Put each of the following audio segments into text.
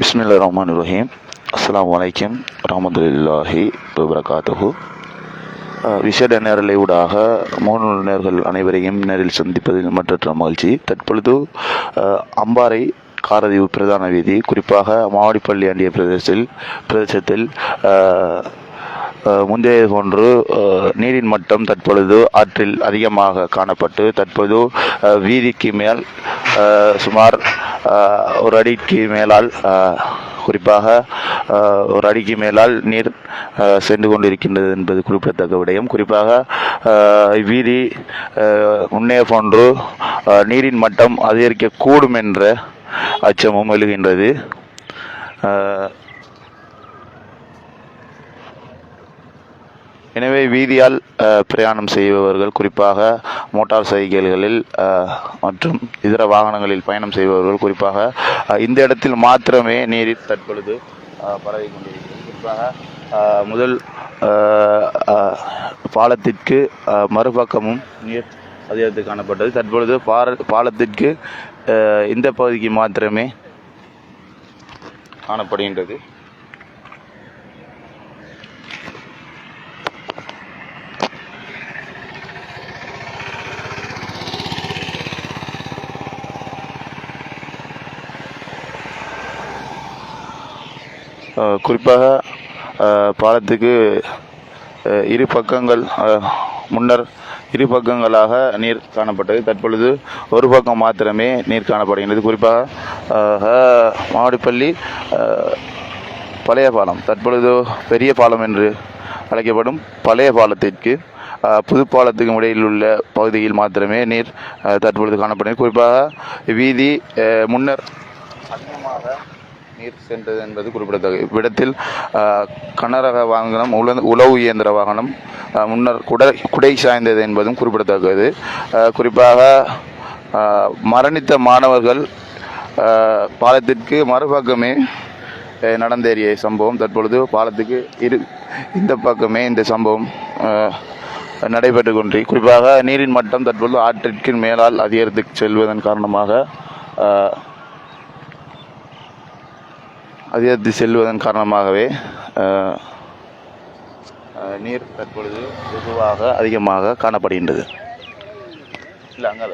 பிஸ்மில்லா ரஹ்மான் ரஹீம் அஸ்லாம் வலைக்கம் ரஹமதுல்லாஹி வபரகாத்துஹு விசேட நேரலை ஊடாக மோனுநர்கள் அனைவரையும் நேரில் சந்திப்பதில் மற்றற்ற மகிழ்ச்சி. தற்பொழுது uh, அம்பாறை காரதீவு பிரதான வீதி குறிப்பாக மாவடிப்பள்ளி ஆண்டிய பிரதேசத்தில் பிரதேசத்தில் uh, uh, முந்தைய போன்று நீரின் மட்டம் தற்பொழுது ஆற்றில் அதிகமாக காணப்பட்டு தற்பொழுது வீதிக்கு மேல் சுமார் ஒரு அடிக்கு மேலால் குறிப்பாக ஒரு அடிக்கு மேலால் நீர் சென்று கொண்டிருக்கின்றது என்பது குறிப்பிடத்தக்க விடயம். குறிப்பாக இவ்வீதி முன்னே போன்று நீரின் மட்டம் அதிகரிக்கக்கூடும் என்ற அச்சமும் எழுகின்றது. எனவே வீதியால் பிரயாணம் செய்பவர்கள் குறிப்பாக மோட்டார் சைக்கிள்களில் மற்றும் இதர வாகனங்களில் பயணம் செய்பவர்கள் குறிப்பாக இந்த இடத்தில் மாத்திரமே நீரில் தற்பொழுது பரவி கொண்டிருக்கிறது. குறிப்பாக முதல் பாலத்திற்கு மறுபக்கமும் நீர் அதிகரித்து காணப்பட்டது. தற்பொழுது பார பாலத்திற்கு இந்த பகுதிக்கு மாத்திரமே காணப்படுகின்றது. குறிப்பாக பாலத்துக்கு இரு பக்கங்கள் முன்னர் இரு பக்கங்களாக நீர் காணப்பட்டது. தற்பொழுது ஒரு பக்கம் மாத்திரமே நீர் காணப்படுகின்றது. குறிப்பாக மாவடிப்பள்ளி பழைய பாலம் தற்பொழுது பெரிய பாலம் என்று அழைக்கப்படும் பழைய பாலத்திற்கு அஹ், புது பாலத்துக்கும் இடையில் உள்ள பகுதியில் மாத்திரமே நீர் தற்பொழுது காணப்படுகிறது. குறிப்பாக வீதி முன்னர் அதிகமாக நீர் சென்றது என்பது குறிப்பிடத்தக்கது இவ்விடத்தில் கனரக வாகனம் உல உளவு இயந்திர வாகனம் முன்னர் குடை குடை சாய்ந்தது என்பதும் குறிப்பிடத்தக்கது. குறிப்பாக மரணித்த மாணவர்கள் பாலத்திற்கு மறுபக்கமே நடந்தேறிய சம்பவம். தற்பொழுது பாலத்துக்கு இரு இந்த பக்கமே இந்த சம்பவம் நடைபெற்று கொண்டு குறிப்பாக நீரின் மட்டம் தற்பொழுது ஆற்றிற்கு மேலால் அதிகரித்து செல்வதன் காரணமாக அதிகரித்து செல்வதன் காரணமாகவே நீர் தற்பொழுது வெகுவாக அதிகமாக காணப்படுகின்றது. இல்லை அங்கே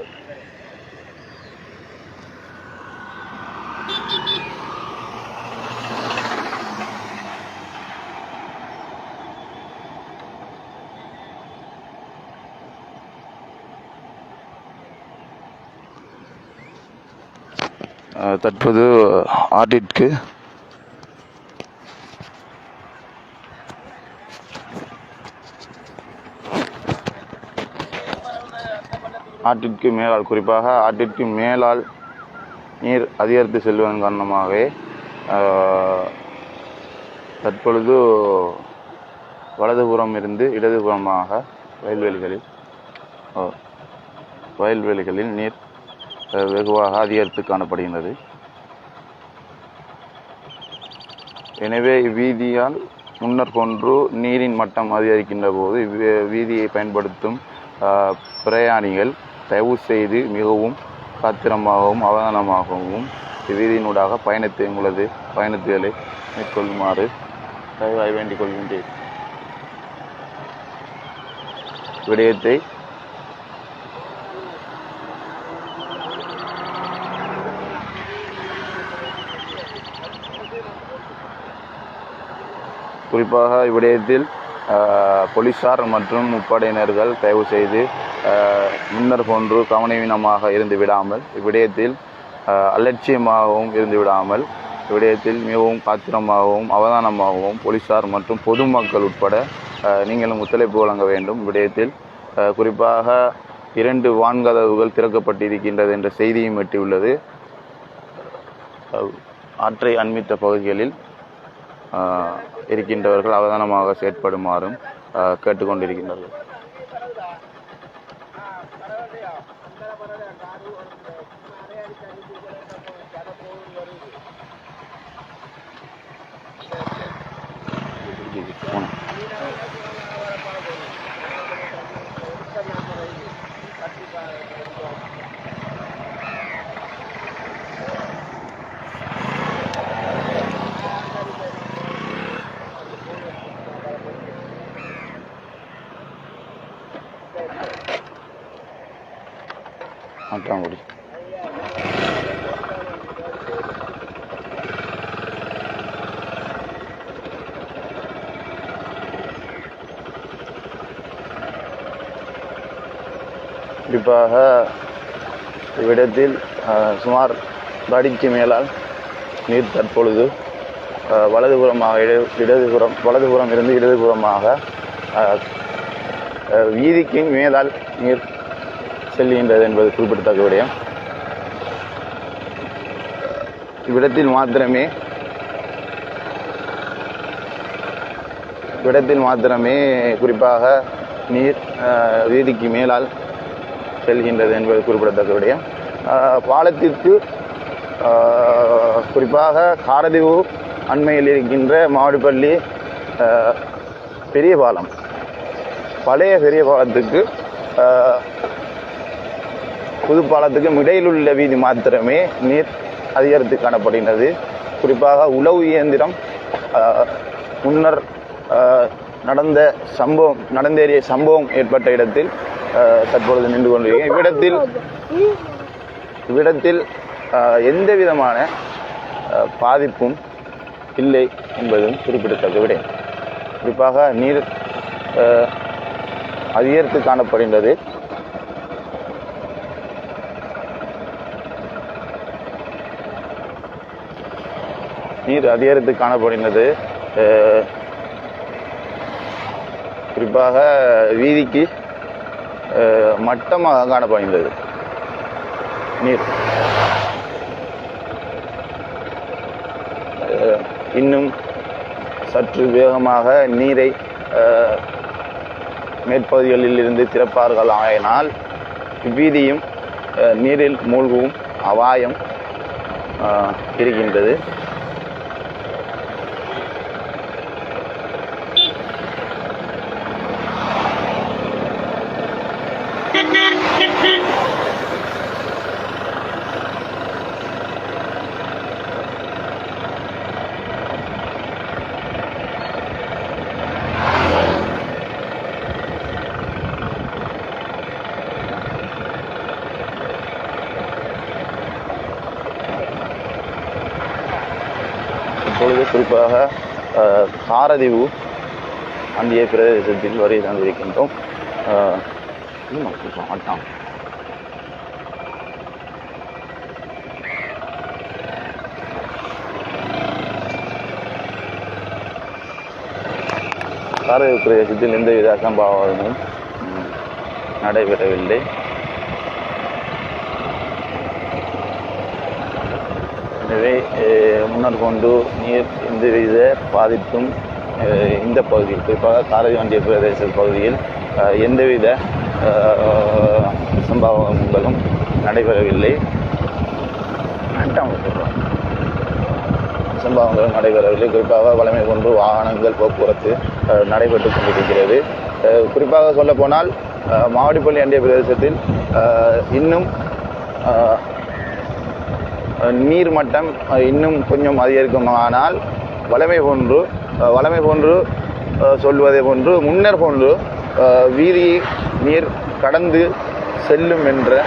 அஹ், தற்போது ஆட்டிற்கு ஆட்டிற்கு மேலால் குறிப்பாக ஆட்டிற்கு மேலால் நீர் அதிகரித்து செல்வதன் காரணமாகவே தற்பொழுது வலதுபுறம் இருந்து இடதுபுறமாக வயல்வெளிகளில் வயல்வெளிகளில் நீர் வெகுவாக அதிகரித்து காணப்படுகின்றது. எனவே இவ்வீதியால் முன்னர் போன்று நீரின் மட்டம் அதிகரிக்கின்ற போது வீதியை பயன்படுத்தும் பிரயாணிகள் தயவு செய்து மிகவும் காத்திரமாகவும் அவதானமாகவும் இவ்வீதியினூடாக பயணத்தை உங்களது பயணத்துகளை மேற்கொள்ளுமாறு தயவாய் வேண்டிக் கொள்கின்றேன். விடயத்தை குறிப்பாக இவ்விடயத்தில் போலீசார் மற்றும் முப்படையினர்கள் தயவு செய்து முன்னர் போன்று கவனவீனமாக இருந்து விடாமல் இவ்விடயத்தில் அலட்சியமாகவும் இருந்து விடாமல் இவ்விடயத்தில் மிகவும் காத்திரமாகவும் அவதானமாகவும் போலீசார் மற்றும் பொதுமக்கள் உட்பட நீங்களும் ஒத்துழைப்பு வழங்க வேண்டும். இவ்விடயத்தில் குறிப்பாக இரண்டு வான்கதவுகள் திறக்கப்பட்டிருக்கின்றது என்ற செய்தியும் எட்டியுள்ளது. ஆற்றை அண்மித்த பகுதிகளில் இருக்கின்றவர்கள் அவதானமாக செயற்படுமாறும் ஆஹ், ஓகே போனோம் அதான் குறிப்பாக இவ்விடத்தில் சுமார் தடிக்கு மேலால் நீர் தற்பொழுது வலதுபுறமாக இட- இடதுபுறம் வலதுபுறம் இருந்து இடதுபுறமாக வீதிக்கு மேலால் நீர் செல்கின்றது என்பது குறிப்பிடத்தக்க விடயம். இவ்விடத்தில் மாத்திரமே இவ்விடத்தில் மாத்திரமே குறிப்பாக நீர் வீதிக்கு மேலால் செல்கின்றது என்பது குறிப்பிடத்தக்க விடயம் பாலத்திற்கு குறிப்பாக காரதீவு அண்மையில் இருக்கின்ற மாவடிப்பள்ளி பெரிய பாலம் பழைய பெரிய பாலத்துக்கு புது பாலத்துக்கும் இடையில் உள்ள வீதி மாத்திரமே நீர் அதிகரித்து காணப்படுகின்றது. குறிப்பாக உளவு இயந்திரம் முன்னர் நடந்த சம்பவம் நடந்தேறிய சம்பவம் ஏற்பட்ட இடத்தில் தற்பொழுது நின்று கொண்டிருக்கிறேன் இவ்விடத்தில் இவ்விடத்தில் எந்த விதமான பாதிப்பும் இல்லை என்பதும் குறிப்பிடத்தக்க விடயம் குறிப்பாக நீர் அதிகரித்து காணப்படுகின்றது. நீர் அதிகரித்து காணப்படுகின்றது குறிப்பாக வீதிக்கு மட்டமாக காணப்படுகின்றது. நீர். இன்னும் சற்று வேகமாக நீரை மேற்பகுதிகளில் இருந்து திறப்பார்கள். ஆயினால் இவ்வீதியும் நீரில் மூழ்கும் அபாயம் இருக்கின்றது. குறிப்பாக அஹ், காரதீவு அந்திய பிரதேசத்தில் வரை தந்திருக்கின்றோம். அஹ், சாரதிவு காரதீவு பிரதேசத்தில் எந்தவித அசம்பாவமும் நடைபெறவில்லை. எனவே முன்னர் கொண்டு நீர் எந்தவித பாதிப்பும் இந்த பகுதியில் குறிப்பாக காரதிவண்டிய பிரதேச பகுதியில் எந்தவித சம்பவங்களும் நடைபெறவில்லை. சம்பவங்களும் நடைபெறவில்லை. குறிப்பாக வளமை கொண்டு வாகனங்கள் போக்குவரத்து நடைபெற்று கொண்டிருக்கிறது. குறிப்பாக சொல்லப்போனால் மாவடிப்பள்ளி அண்டிய பிரதேசத்தில் இன்னும் நீர் மட்டம் இன்னும் கொஞ்சம் அதிகரிக்குமானால் வளமை போன்று வளமை போன்று சொல்வதை போன்று முன்னர் போன்று வீதி நீர் கடந்து செல்லும் என்ற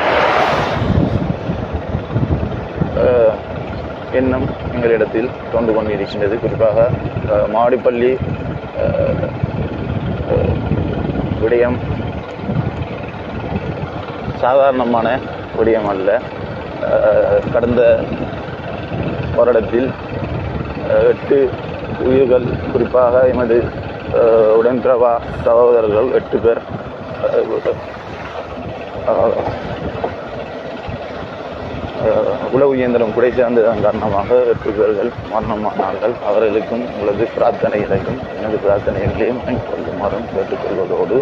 எண்ணம் எங்களிடத்தில் தோன்று கொண்டிருக்கின்றது. குறிப்பாக மாடிப்பள்ளி விடயம் சாதாரணமான விடயம் அல்ல. கடந்த வருடத்தில் எட்டு உயிர்கள் குறிப்பாக எமது உடன்பிரவா சகோதரர்கள் எட்டு பேர் உளவு இயந்திரம் குடை சேர்ந்ததன் காரணமாக எட்டு பேர்கள் மரணமானார்கள். அவர்களுக்கும் உங்களது பிரார்த்தனைகளையும் எனது பிரார்த்தனைகளையும் கொள்ளுமாறும் கேட்டுக்கொள்வதோடு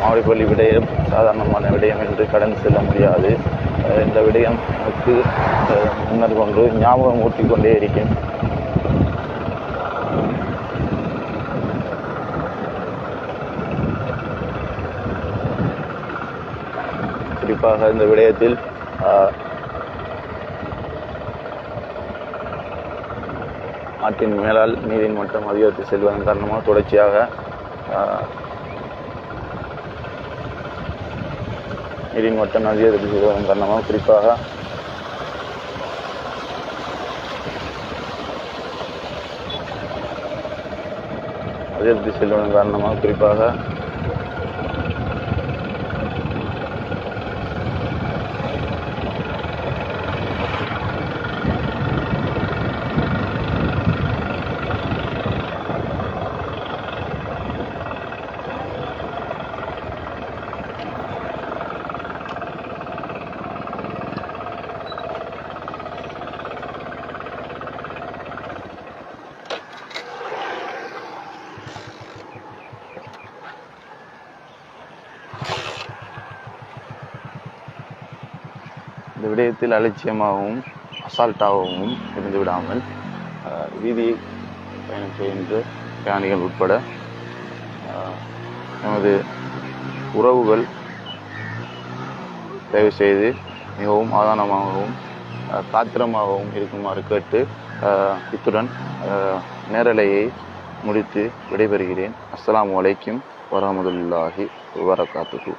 மாவடிப்பள்ளி விடயம் சாதாரணமான விடயம் என்று கடந்து செல்ல முடியாது. இந்த விடயம் எனக்கு முன்னர் கொண்டு ஞாபகம் ஊட்டிக் கொண்டே இருக்கேன் குறிப்பாக இந்த விடயத்தில் ஆற்றின் மேலால் நீரின் மட்டம் அதிகரித்து செல்வதன் காரணமாக தொடர்ச்சியாக நீரின் மட்டம் அதிகரித்து செல்வதன் காரணமாக குறிப்பாக அதிகரித்து செல்வதன் காரணமாக குறிப்பாக விடயத்தில் அலட்சியமாகவும் அசால்ட்டாகவும் இருந்து விடாமல் வீதியை பயணம் செய்கின்ற பயணிகள் உட்பட நமது உறவுகள் தயவு செய்து மிகவும் ஆதானமாகவும் காத்திரமாகவும் இருக்குமாறு கேட்டு இத்துடன் நேரலையை முடித்து விடைபெறுகிறேன். அஸ்லாம் வலைக்கும் வரமதுல்லாஹி வபரகாத்துஹு.